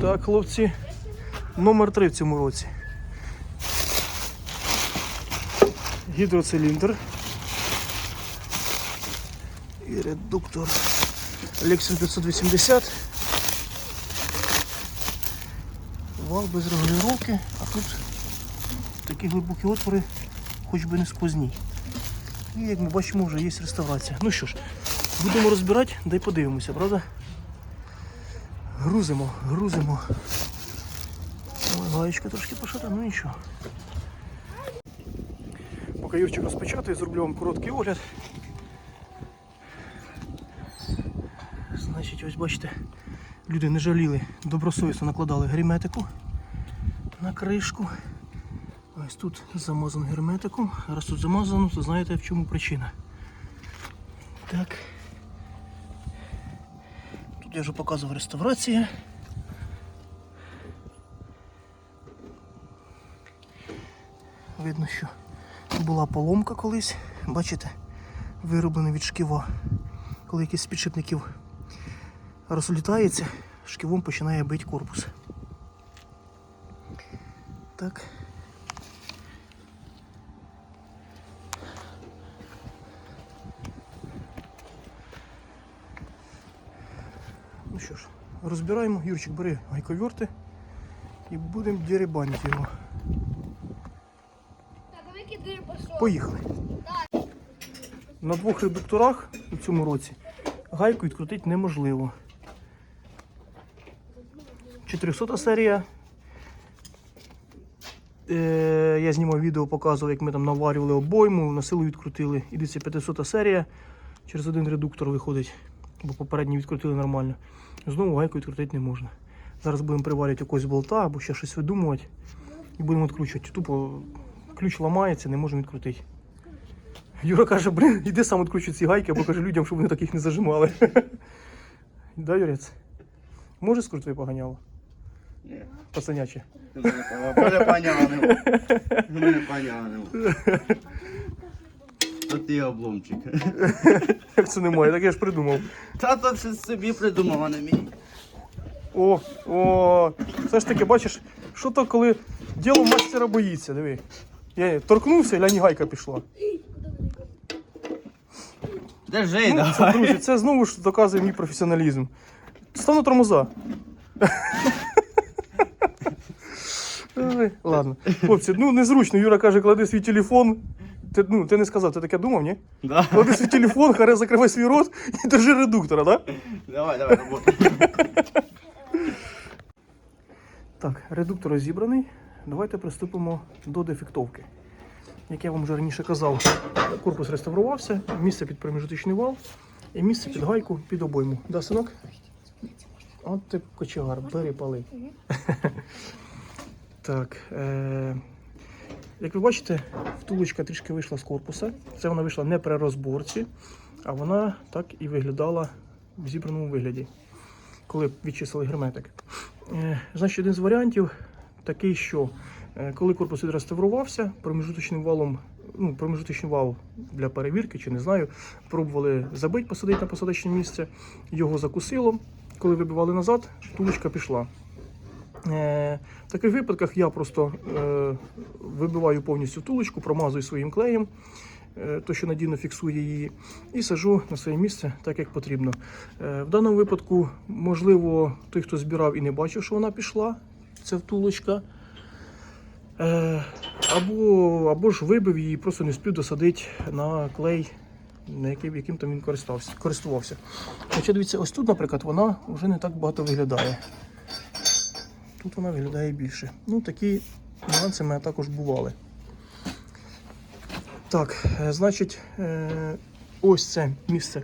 Так, хлопці, номер 3 в цьому році. Гідроциліндр. І редуктор Lexus 580. Вал без регулювання, а тут такі глибокі отвори, хоч би не сквозні. І як ми бачимо, вже є реставрація. Ну що ж, будемо розбирати, дай подивимося, правда? Грузимо, грузимо. Ой, трошки пошата, ну нічого. Поки Юрчик розпочатує, зроблю вам короткий огляд. Значить, ось бачите, люди не жаліли, добросовісно накладали герметику на кришку. Ось тут замазано герметиком. Раз тут замазано, то знаєте в чому причина. Так. Я вже показував реставрація. Видно, що була поломка колись. Бачите, вироблена від шківа. Коли якийсь з підшипників розлітається, шківом починає бити корпус. Так. Ну що ж, розбираємо. Юрчик, бери гайковерти і будемо деребанити його. Поїхали. На двох редукторах у цьому році гайку відкрутити неможливо. 400 серія. Е, я знімав відео, показував, як ми там наварювали обойму, на силу відкрутили. І дивіться, 500 серія. Через один редуктор виходить, бо попередній відкрутили нормально. Знову гайку відкрутити не можна. Зараз будемо приварювати якогось болта або ще щось видумувати і будемо відкручувати. Тупо ключ ламається, не можемо відкрутити. Юра каже, блин, іди сам відкручуй ці гайки, або каже людям, щоб вони таких не зажимали. да, Юрець? Може скрут твоє поганяло? Ні. Пацаняче. Мене понянив. Мене понянив. То ти обломчик. Як це немає, так я ж придумав. Та то це собі придумав, а не мій. О, о, все ж таки, бачиш, що то коли діло мастера боїться, диви. Я торкнувся, глянь, і гайка пішла. Держи, Ну, це, друзі, це знову ж доказує мій професіоналізм. Стану тормоза. Ой, Ладно. Хлопці, ну незручно. Юра каже, клади свій телефон. Ти, ну, ти не сказав, ти таке думав, ні? Да. Клади свій телефон, харе закривай свій рот і держи редуктора, так? Да? Давай, давай, роботи. Так, редуктор розібраний. Давайте приступимо до дефектовки. Як я вам вже раніше казав, корпус реставрувався, місце під проміжутичний вал і місце під гайку під обойму. Да, синок? От ти кочегар, бери пали. так. Е- як ви бачите, втулочка трішки вийшла з корпуса. Це вона вийшла не при розборці, а вона так і виглядала в зібраному вигляді, коли відчислили герметик. Е, Значить, один з варіантів такий, що е, коли корпус відреставрувався, промежуточним валом, ну, промежуточний вал для перевірки, чи не знаю, пробували забити, посадити на посадочне місце, його закусило. Коли вибивали назад, втулочка пішла. Е, В таких випадках я просто е, вибиваю повністю втулочку, промазую своїм клеєм, е, то, що надійно фіксує її, і сажу на своє місце так, як потрібно. В даному випадку, можливо, той, хто збирав і не бачив, що вона пішла, ця втулочка. Або, або ж вибив її, просто не спів досадити на клей, на яким, яким там він користався, користувався. Хоча дивіться, ось тут, наприклад, вона вже не так багато виглядає. Тут вона виглядає більше. Ну, такі нюанси в мене також бували. Так, е, значить, е, ось це місце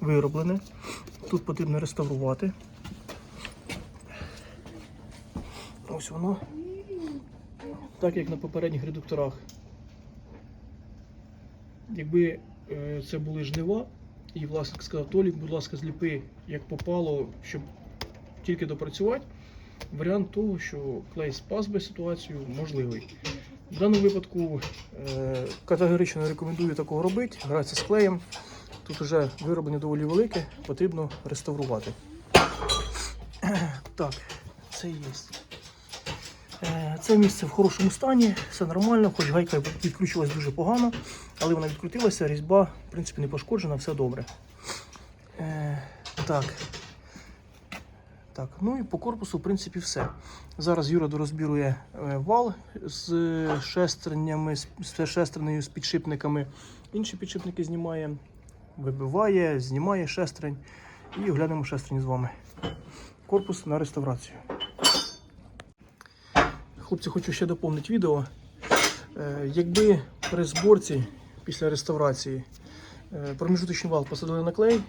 вироблене. Тут потрібно реставрувати. Ось воно. Так як на попередніх редукторах. Якби е, це були жнива, і власник сказав, Толік, будь ласка, зліпи, як попало, щоб тільки допрацювати. Варіант того, що клей спас би ситуацію, можливий. В даному випадку е, категорично рекомендую такого робити. Гратися з клеєм. Тут вже вироблення доволі велике, потрібно реставрувати. Так, це є. Е, Це місце в хорошому стані, все нормально, хоч гайка відкручувалась дуже погано, але вона відкрутилася, різьба, в принципі, не пошкоджена, все добре. Е, так. Так, ну і по корпусу, в принципі, все. Зараз Юра дорозбірує е, вал з шестернями, з шестернею, з підшипниками. Інші підшипники знімає, вибиває, знімає шестерень і оглянемо шестерні з вами. Корпус на реставрацію. Хлопці, хочу ще доповнити відео. Е, Якби при зборці після реставрації е, проміжуточний вал посадили на клей,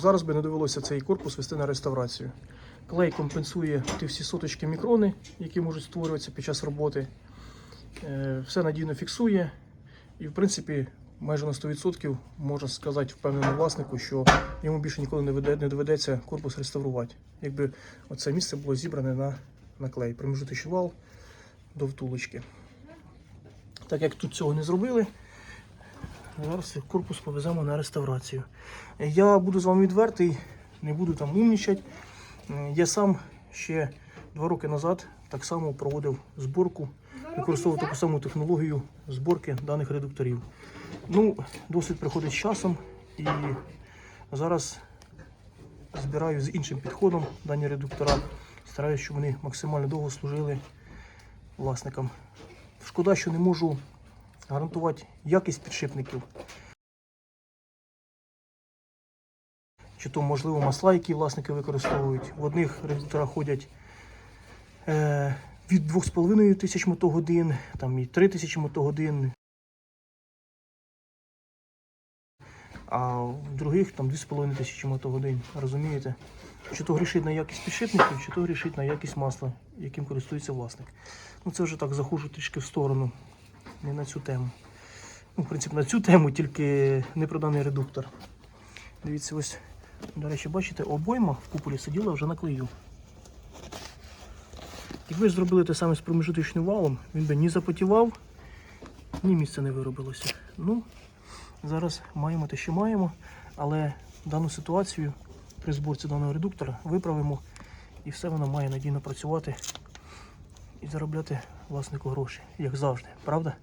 зараз би не довелося цей корпус вести на реставрацію. Клей компенсує ті всі соточки мікрони, які можуть створюватися під час роботи. Е, Все надійно фіксує. І, в принципі, майже на 100% можна сказати впевненому власнику, що йому більше ніколи не доведеться корпус реставрувати. Якби оце місце було зібране на, на клей. Промежуточний вал до втулочки. Так як тут цього не зробили, зараз корпус повеземо на реставрацію. Я буду з вами відвертий, не буду там умнічати. Я сам ще два роки назад так само проводив зборку, використовував таку саму технологію зборки даних редукторів. Ну, досвід приходить з часом і зараз збираю з іншим підходом дані редуктора. Стараюся, щоб вони максимально довго служили власникам. Шкода, що не можу гарантувати якість підшипників. Чи то, можливо, масла, які власники використовують. В одних редукторах ходять е, від 2,5 тисяч мотогодин, там і 3 тисячі мотогодин. А в других там 2,5 тисячі мотогодин. Розумієте? Чи то грішить на якість підшипників, чи то грішить на якість масла, яким користується власник. Ну це вже так заходжу трішки в сторону, не на цю тему. Ну, в принципі, на цю тему, тільки не про даний редуктор. Дивіться, ось, до речі, бачите, обойма в куполі сиділа вже на клею. Якби зробили те саме з промежуточним валом, він би ні запотівав, ні місця не виробилося. Ну, зараз маємо те, що маємо, але дану ситуацію при зборці даного редуктора виправимо і все воно має надійно працювати і заробляти власнику гроші, як завжди, правда?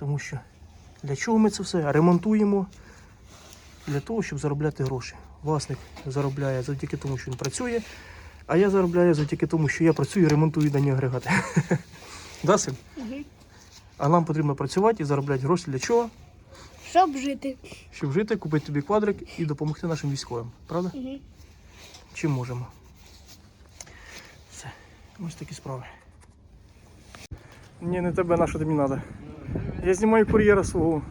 Тому що для чого ми це все ремонтуємо? Для того, щоб заробляти гроші. Власник заробляє завдяки тому, що він працює, а я заробляю завдяки тому, що я працюю і ремонтую дані агрегати. Да, Сим? А нам потрібно працювати і заробляти гроші для чого? Щоб жити. Щоб жити, купити тобі квадрик і допомогти нашим військовим. Правда? Угу. Чим можемо. Все. Ось такі справи. Ні, не тебе, на що тобі треба. Я знімаю кур'єра свого.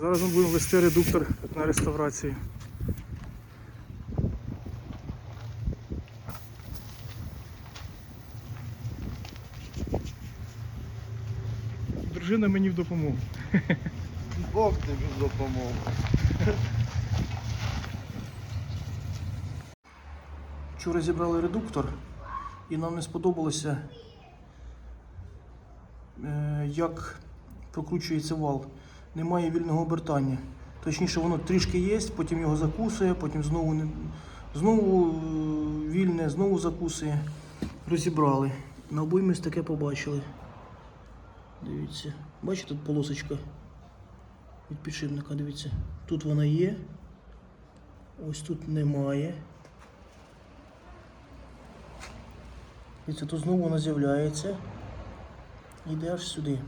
Зараз ми будемо вести редуктор на реставрацію. Дружина мені в допомогу. Бог тобі допомог. Вчора зібрали редуктор, і нам не сподобалося, е, як прокручується вал. Немає вільного обертання. Точніше, воно трішки є, потім його закусує, потім знову, не, знову е, вільне, знову закусує. Розібрали. На обоймі таке побачили. Дивіться. Бачите, тут полосочка від підшипника, дивіться. Тут вона є. Ось тут немає. Дивіться, тут знову вона з'являється. Йде аж сюди.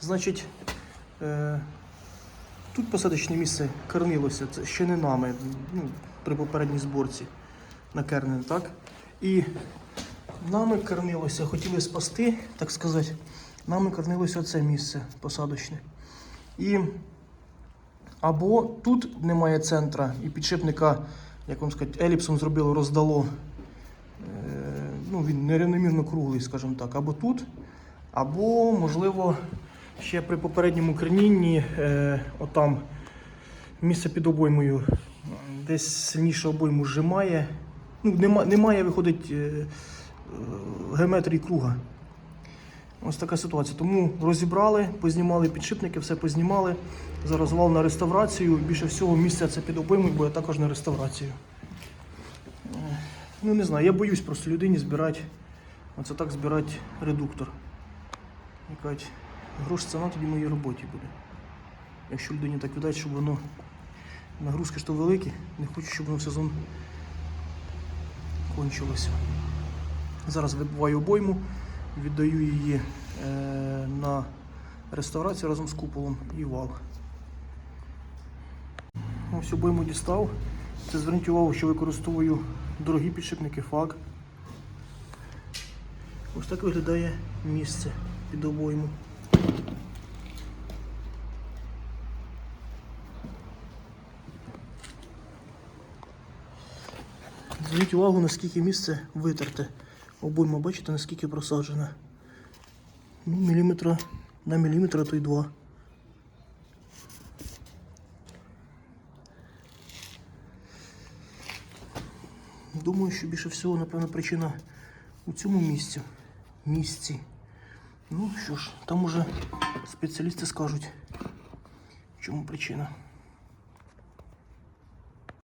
Значить, е, тут посадочне місце кернилося, це ще не нами, ну, при попередній зборці накернене, так? І нами кернилося, хотіли спасти, так сказати, нами кернилося це місце посадочне. І або тут немає центра і підшипника, як вам сказати, еліпсом зробило, роздало. Е, ну, він нерівномірно круглий, скажімо так, або тут, або, можливо, ще при попередньому кернінні, е, отам місце під обоймою, десь сильніше обойму зжимає. Ну, нема, немає, виходить, е, е, геометрії круга. Ось така ситуація. Тому розібрали, познімали підшипники, все познімали. Зараз вал на реставрацію. Більше всього місця це під обоймою буде також на реставрацію. Е, Ну не знаю, я боюсь просто людині збирати. Оце так збирати редуктор. Якать грош ціна тоді моїй роботі буде. Якщо людині так віддати, щоб воно нагрузки ж то великі, не хочу, щоб воно в сезон кончилося. Зараз вибиваю обойму, віддаю її е, на реставрацію разом з куполом і вал. Ось обойму дістав. Це зверніть увагу, що використовую дорогі підшипники FAG. Ось так виглядає місце під обойму. Зверніть увагу, наскільки місце витерте. Обойма, бачите, наскільки просаджена. Ну, міліметра на міліметр, то й два. Думаю, що більше всього, напевно, причина у цьому місці. місці. Ну що ж, там уже спеціалісти скажуть, в чому причина.